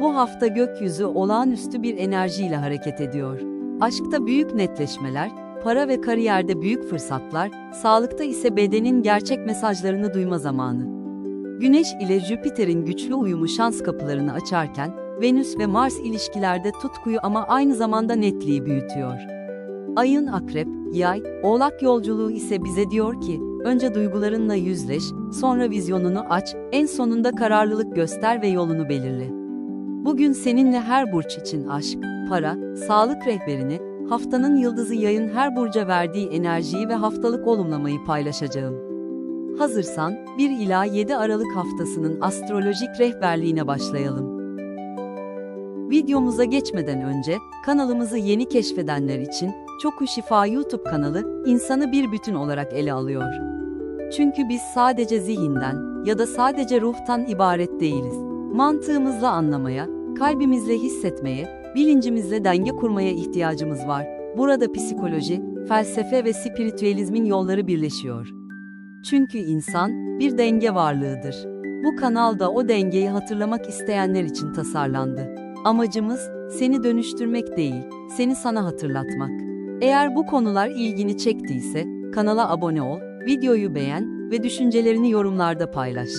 Bu hafta gökyüzü olağanüstü bir enerjiyle hareket ediyor. Aşkta büyük netleşmeler, para ve kariyerde büyük fırsatlar, sağlıkta ise bedenin gerçek mesajlarını duyma zamanı. Güneş ile Jüpiter'in güçlü uyumu şans kapılarını açarken, Venüs ve Mars ilişkilerde tutkuyu ama aynı zamanda netliği büyütüyor. Ayın akrep, yay, oğlak yolculuğu ise bize diyor ki, önce duygularınla yüzleş, sonra vizyonunu aç, en sonunda kararlılık göster ve yolunu belirle. Bugün seninle her burç için aşk, para, sağlık rehberini, haftanın yıldızı yayın her burca verdiği enerjiyi ve haftalık olumlamayı paylaşacağım. Hazırsan, 1 ila 7 Aralık haftasının astrolojik rehberliğine başlayalım. Videomuza geçmeden önce, kanalımızı yeni keşfedenler için, Çoku Şifa YouTube kanalı, insanı bir bütün olarak ele alıyor. Çünkü biz sadece zihinden ya da sadece ruhtan ibaret değiliz. Mantığımızla anlamaya, kalbimizle hissetmeye, bilincimizle denge kurmaya ihtiyacımız var. Burada psikoloji, felsefe ve spiritüelizmin yolları birleşiyor. Çünkü insan bir denge varlığıdır. Bu kanalda o dengeyi hatırlamak isteyenler için tasarlandı. Amacımız seni dönüştürmek değil, seni sana hatırlatmak. Eğer bu konular ilgini çektiyse kanala abone ol, videoyu beğen ve düşüncelerini yorumlarda paylaş.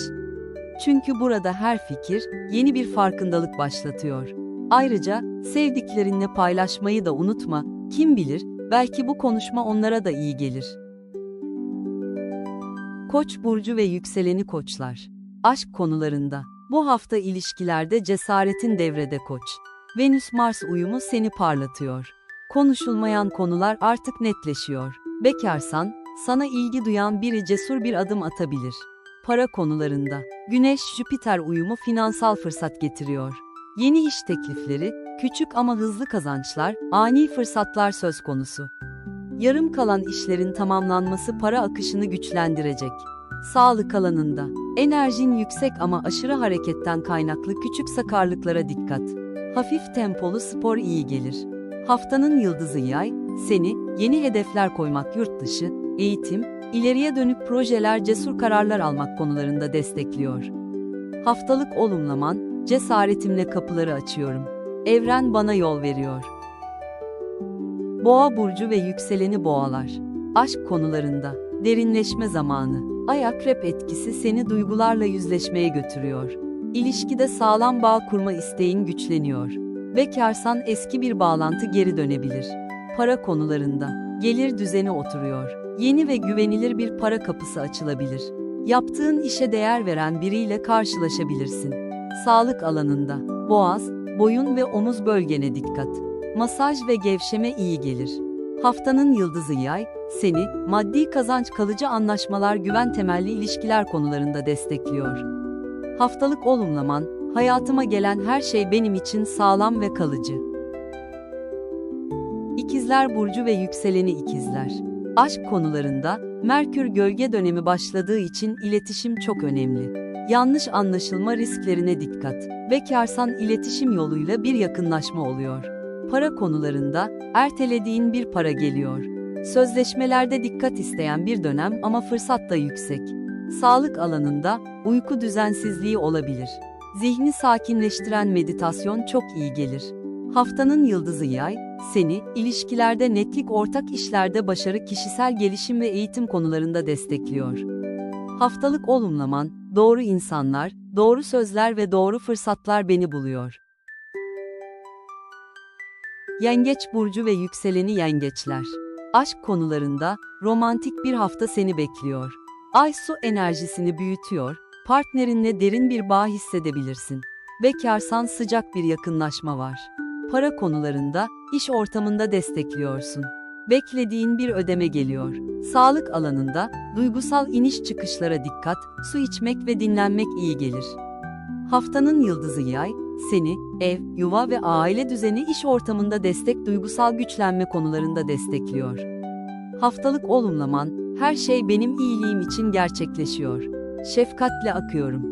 Çünkü burada her fikir yeni bir farkındalık başlatıyor. Ayrıca sevdiklerinle paylaşmayı da unutma. Kim bilir, belki bu konuşma onlara da iyi gelir. Koç burcu ve yükseleni koçlar. Aşk konularında. Bu hafta ilişkilerde cesaretin devrede koç. Venüs-Mars uyumu seni parlatıyor. Konuşulmayan konular artık netleşiyor. Bekarsan, sana ilgi duyan biri cesur bir adım atabilir. Para konularında. Güneş-Jüpiter uyumu finansal fırsat getiriyor. Yeni iş teklifleri, küçük ama hızlı kazançlar, ani fırsatlar söz konusu. Yarım kalan işlerin tamamlanması para akışını güçlendirecek. Sağlık alanında. Enerjin yüksek ama aşırı hareketten kaynaklı küçük sakarlıklara dikkat. Hafif tempolu spor iyi gelir. Haftanın yıldızı yay, seni, yeni hedefler koymak yurt dışı, eğitim, ileriye dönük projeler cesur kararlar almak konularında destekliyor. Haftalık olumlaman, cesaretimle kapıları açıyorum. Evren bana yol veriyor. Boğa burcu ve yükseleni boğalar. Aşk konularında derinleşme zamanı. Ay akrep etkisi seni duygularla yüzleşmeye götürüyor. İlişkide sağlam bağ kurma isteğin güçleniyor. Bekarsan eski bir bağlantı geri dönebilir. Para konularında gelir düzeni oturuyor. Yeni ve güvenilir bir para kapısı açılabilir. Yaptığın işe değer veren biriyle karşılaşabilirsin. Sağlık alanında boğaz, boyun ve omuz bölgene dikkat. Masaj ve gevşeme iyi gelir. Haftanın yıldızı yay, seni, maddi kazanç kalıcı anlaşmalar güven temelli ilişkiler konularında destekliyor. Haftalık olumlaman, hayatıma gelen her şey benim için sağlam ve kalıcı. İkizler Burcu ve Yükseleni İkizler. Aşk konularında, Merkür gölge dönemi başladığı için iletişim çok önemli. Yanlış anlaşılma risklerine dikkat. Bekarsan iletişim yoluyla bir yakınlaşma oluyor. Para konularında, ertelediğin bir para geliyor. Sözleşmelerde dikkat isteyen bir dönem ama fırsat da yüksek. Sağlık alanında, uyku düzensizliği olabilir. Zihni sakinleştiren meditasyon çok iyi gelir. Haftanın yıldızı yay, seni, ilişkilerde netlik ortak işlerde başarı kişisel gelişim ve eğitim konularında destekliyor. Haftalık olumlaman, doğru insanlar, doğru sözler ve doğru fırsatlar beni buluyor. Yengeç burcu ve yükseleni yengeçler. Aşk konularında romantik bir hafta seni bekliyor. Ay su enerjisini büyütüyor, partnerinle derin bir bağ hissedebilirsin. Bekarsan sıcak bir yakınlaşma var. Para konularında, iş ortamında destekliyorsun. Beklediğin bir ödeme geliyor. Sağlık alanında, duygusal iniş çıkışlara dikkat, su içmek ve dinlenmek iyi gelir. Haftanın yıldızı yay, seni, ev, yuva ve aile düzeni iş ortamında destek duygusal güçlenme konularında destekliyor. Haftalık olumlaman, her şey benim iyiliğim için gerçekleşiyor. Şefkatle akıyorum.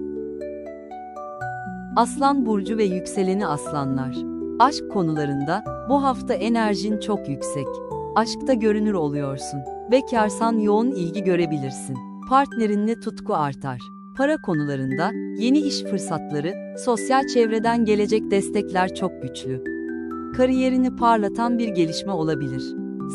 Aslan burcu ve yükseleni aslanlar. Aşk konularında bu hafta enerjin çok yüksek. Aşkta görünür oluyorsun. Bekarsan yoğun ilgi görebilirsin. Partnerinle tutku artar. Para konularında yeni iş fırsatları, sosyal çevreden gelecek destekler çok güçlü. Kariyerini parlatan bir gelişme olabilir.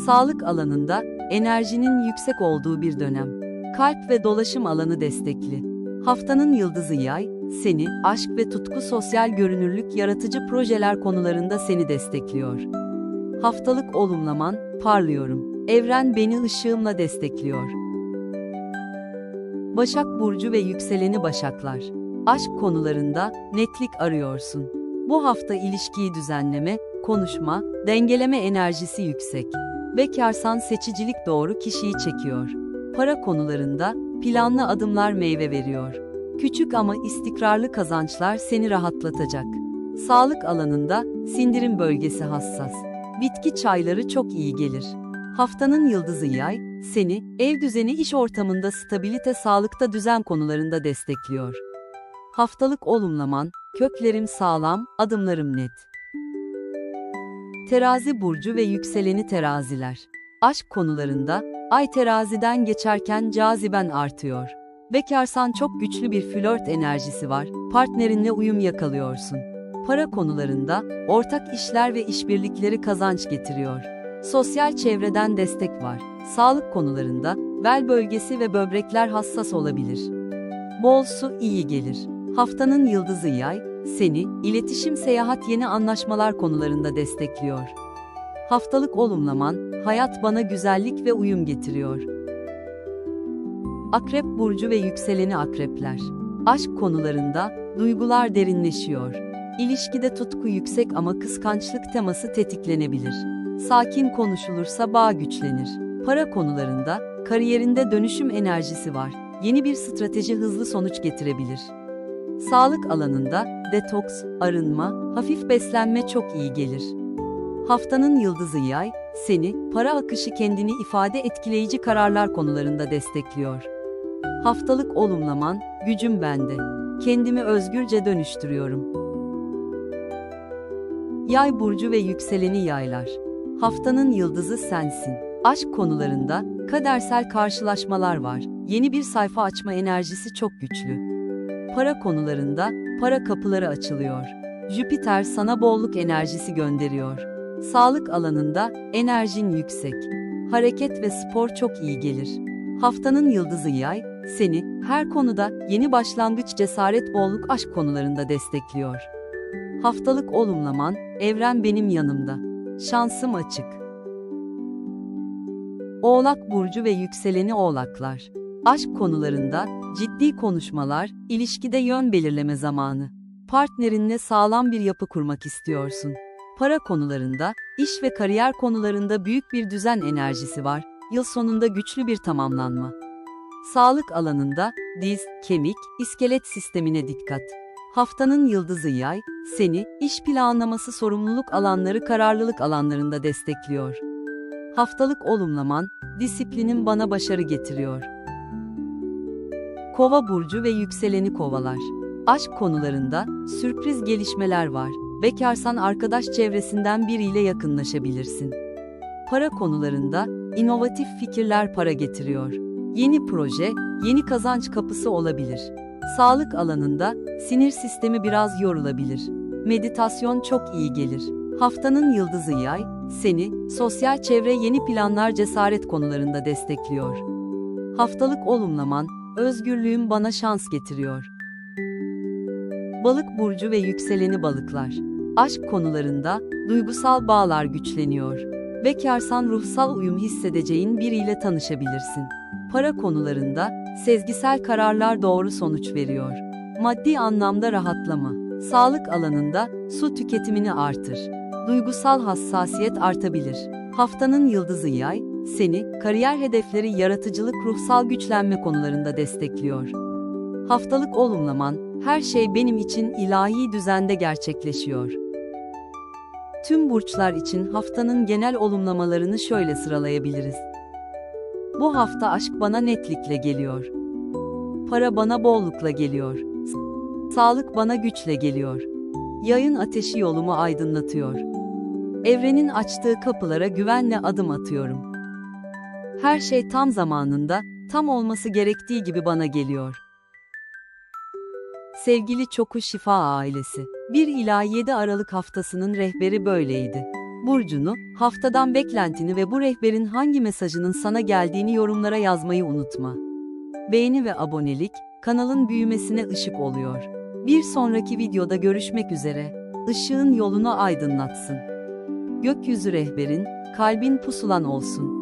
Sağlık alanında enerjinin yüksek olduğu bir dönem. Kalp ve dolaşım alanı destekli. Haftanın yıldızı yay, seni, aşk ve tutku sosyal görünürlük yaratıcı projeler konularında seni destekliyor. Haftalık olumlaman, parlıyorum. Evren beni ışığımla destekliyor. Başak Burcu ve yükseleni Başaklar. Aşk konularında netlik arıyorsun. Bu hafta ilişkiyi düzenleme, konuşma, dengeleme enerjisi yüksek. Bekarsan seçicilik doğru kişiyi çekiyor. Para konularında planlı adımlar meyve veriyor. Küçük ama istikrarlı kazançlar seni rahatlatacak. Sağlık alanında sindirim bölgesi hassas. Bitki çayları çok iyi gelir. Haftanın yıldızı yay, seni ev düzeni iş ortamında stabilite sağlıkta düzen konularında destekliyor. Haftalık olumlaman, köklerim sağlam, adımlarım net. Terazi burcu ve yükseleni teraziler. Aşk konularında ay teraziden geçerken caziben artıyor. Bekarsan çok güçlü bir flört enerjisi var. Partnerinle uyum yakalıyorsun. Para konularında ortak işler ve işbirlikleri kazanç getiriyor. Sosyal çevreden destek var. Sağlık konularında bel bölgesi ve böbrekler hassas olabilir. Bol su iyi gelir. Haftanın yıldızı yay, seni iletişim, seyahat, yeni anlaşmalar konularında destekliyor. Haftalık olumlaman, hayat bana güzellik ve uyum getiriyor. Akrep burcu ve yükseleni akrepler. Aşk konularında duygular derinleşiyor. İlişkide tutku yüksek ama kıskançlık teması tetiklenebilir. Sakin konuşulursa bağ güçlenir. Para konularında kariyerinde dönüşüm enerjisi var. Yeni bir strateji hızlı sonuç getirebilir. Sağlık alanında detoks, arınma, hafif beslenme çok iyi gelir. Haftanın yıldızı yay, seni, para akışı kendini ifade etkileyici kararlar konularında destekliyor. Haftalık olumlaman, gücüm bende. Kendimi özgürce dönüştürüyorum. Yay burcu ve yükseleni yaylar. Haftanın yıldızı sensin. Aşk konularında kadersel karşılaşmalar var. Yeni bir sayfa açma enerjisi çok güçlü. Para konularında para kapıları açılıyor. Jüpiter sana bolluk enerjisi gönderiyor. Sağlık alanında enerjin yüksek. Hareket ve spor çok iyi gelir. Haftanın yıldızı yay, seni her konuda yeni başlangıç, cesaret, bolluk, aşk konularında destekliyor. Haftalık olumlaman, evren benim yanımda. Şansım açık. Oğlak burcu ve yükseleni oğlaklar. Aşk konularında ciddi konuşmalar, ilişkide yön belirleme zamanı. Partnerinle sağlam bir yapı kurmak istiyorsun. Para konularında, iş ve kariyer konularında büyük bir düzen enerjisi var. Yıl sonunda güçlü bir tamamlanma. Sağlık alanında diz, kemik, iskelet sistemine dikkat. Haftanın yıldızı yay, seni iş planlaması sorumluluk alanları kararlılık alanlarında destekliyor. Haftalık olumlaman, disiplinin bana başarı getiriyor. Kova burcu ve yükseleni kovalar. Aşk konularında sürpriz gelişmeler var. Bekarsan arkadaş çevresinden biriyle yakınlaşabilirsin. Para konularında inovatif fikirler para getiriyor. Yeni proje, yeni kazanç kapısı olabilir. Sağlık alanında sinir sistemi biraz yorulabilir. Meditasyon çok iyi gelir. Haftanın yıldızı yay, seni sosyal çevre yeni planlar cesaret konularında destekliyor. Haftalık olumlaman, özgürlüğüm bana şans getiriyor. Balık burcu ve yükseleni balıklar. Aşk konularında duygusal bağlar güçleniyor. Bekarsan ruhsal uyum hissedeceğin biriyle tanışabilirsin. Para konularında sezgisel kararlar doğru sonuç veriyor. Maddi anlamda rahatlama. Sağlık alanında su tüketimini artır. Duygusal hassasiyet artabilir. Haftanın yıldızı yay, seni kariyer hedefleri yaratıcılık ruhsal güçlenme konularında destekliyor. Haftalık olumlaman, her şey benim için ilahi düzende gerçekleşiyor. Tüm burçlar için haftanın genel olumlamalarını şöyle sıralayabiliriz. Bu hafta aşk bana netlikle geliyor. Para bana bollukla geliyor. Sağlık bana güçle geliyor. Yayın ateşi yolumu aydınlatıyor. Evrenin açtığı kapılara güvenle adım atıyorum. Her şey tam zamanında, tam olması gerektiği gibi bana geliyor. Sevgili Çoku Şifa ailesi, 1 ila 7 Aralık haftasının rehberi böyleydi. Burcunu, haftadan beklentini ve bu rehberin hangi mesajının sana geldiğini yorumlara yazmayı unutma. Beğeni ve abonelik, kanalın büyümesine ışık oluyor. Bir sonraki videoda görüşmek üzere. Işığın yolunu aydınlatsın. Gökyüzü rehberin, kalbin pusulan olsun.